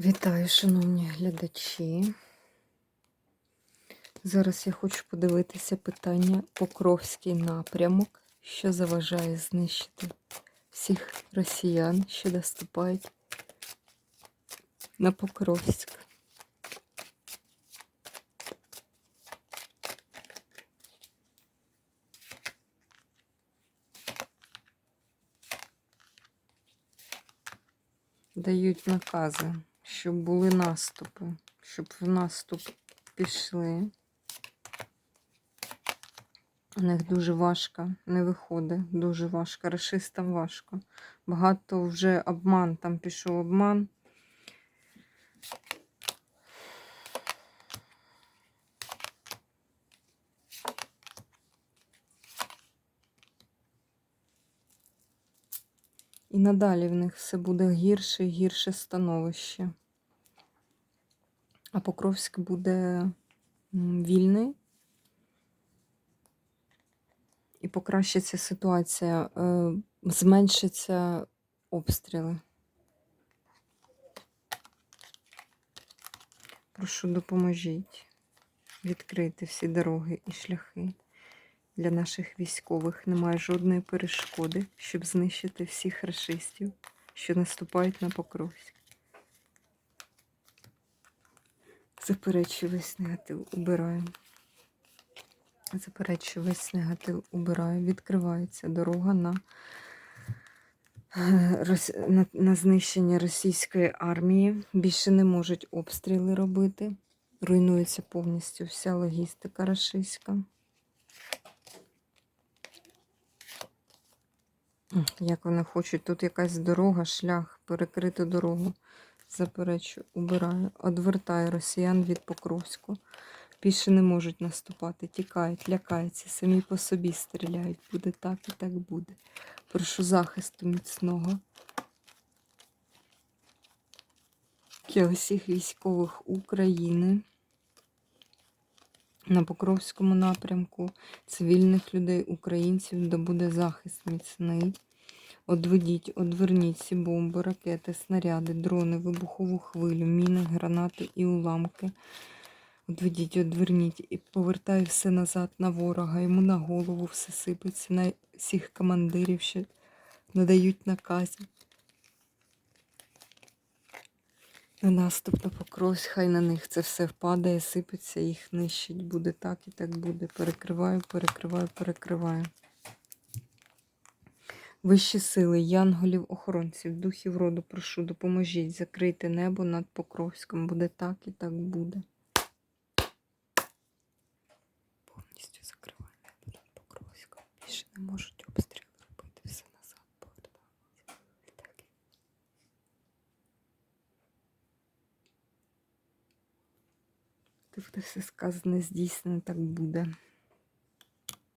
Вітаю, шановні глядачі. Зараз я хочу подивитися питання Покровський напрямок, що заважає знищити всіх росіян, що наступають на Покровськ. Дають накази, щоб були наступи, щоб в наступ пішли. У них дуже важко, не виходить, дуже важко. Рашистам важко. Багато вже обман, там пішов обман. І надалі в них все буде гірше і гірше становище. А Покровськ буде вільний. І покращиться ситуація, е, зменшаться обстріли. Прошу, допоможіть відкрити всі дороги і шляхи. Для наших військових немає жодної перешкоди, щоб знищити всіх рашистів, що наступають на Покровськ. Заперечую весь негатив, убираємо. Заперечую весь негатив, убираю. Відкривається дорога на, на, на знищення російської армії. Більше не можуть обстріли робити. Руйнується повністю вся логістика рашистська. Як вони хочуть, тут якась дорога, шлях, перекрити дорогу. Заперечу, убираю, одвертаю росіян від Покровську. Більше не можуть наступати, тікають, лякаються, самі по собі стріляють. Буде так і так буде. Прошу захисту міцного. Для усіх військових України на Покровському напрямку, цивільних людей, українців, де буде захист міцний. Одведіть, одверніть ці бомби, ракети, снаряди, дрони, вибухову хвилю, міни, гранати і уламки. Одведіть, одверніть і повертаю все назад на ворога. Йому на голову все сипеться, на всіх командирів, що надають накази. На наступ на Покровськ, хай на них це все впадає, сипеться, їх нищить. Буде так і так буде. Перекриваю, перекриваю, перекриваю. Вищі сили, янголів, охоронців, духів роду, прошу, допоможіть, закрийте небо над Покровськом. Буде так і так буде. Повністю закриваю небо над Покровськом. Більше не можуть обстріли робити. Все назад повертається. Ти буде все сказане, здійснено, так буде.